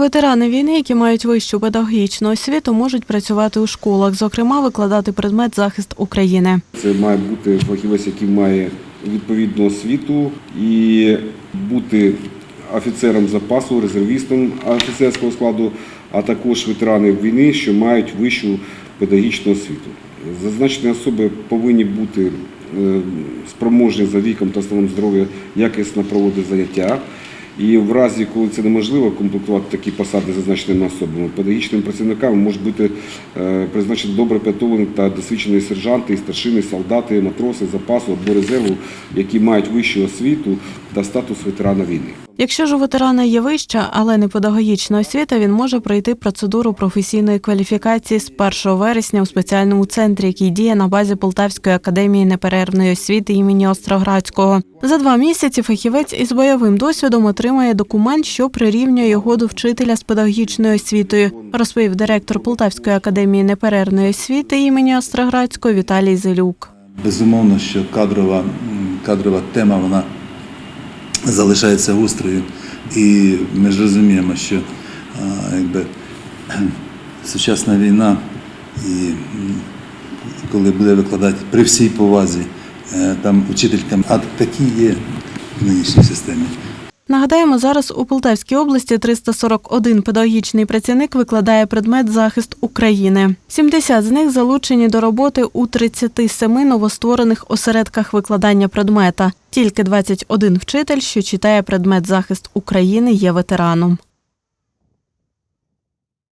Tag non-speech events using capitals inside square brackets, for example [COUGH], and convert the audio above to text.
Ветерани війни, які мають вищу педагогічну освіту, можуть працювати у школах, зокрема викладати предмет захист України. Це має бути фахівець, який має відповідну освіту і бути офіцером запасу, резервістом офіцерського складу, а також ветерани війни, що мають вищу педагогічну освіту. Зазначені особи повинні бути е, спроможні за віком та станом здоров'я якісно проводити заняття. І в разі, коли це неможливо комплектувати такі посади зазначеними особами, педагогічними працівниками можуть бути е, призначені добре підготовлені та досвідчені сержанти, старшини, солдати, матроси запасу або резерву, які мають вищу освіту та статус ветерана війни. Якщо ж у ветерана є вища, але не педагогічна освіта, він може пройти процедуру професійної кваліфікації з 1 вересня у спеціальному центрі, який діє на базі Полтавської академії неперервної освіти імені Остроградського. За два місяці фахівець із бойовим досвідом отримає документ, що прирівнює його до вчителя з педагогічною освітою, розповів директор Полтавської академії неперервної освіти імені Остроградського Віталій Зелюк. Безумовно, що кадрова, кадрова тема вона залишається гострою. І ми ж розуміємо, що якби, [CLEARS THROAT] сучасна війна, і коли буде викладати при всій повазі е, там учителькам, а такі є в нинішній системі. Нагадаємо, зараз у Полтавській області 341 педагогічний працівник викладає предмет захист України. 70 з них залучені до роботи у 37 новостворених осередках викладання предмета. Тільки 21 вчитель, що читає предмет захист України, є ветераном.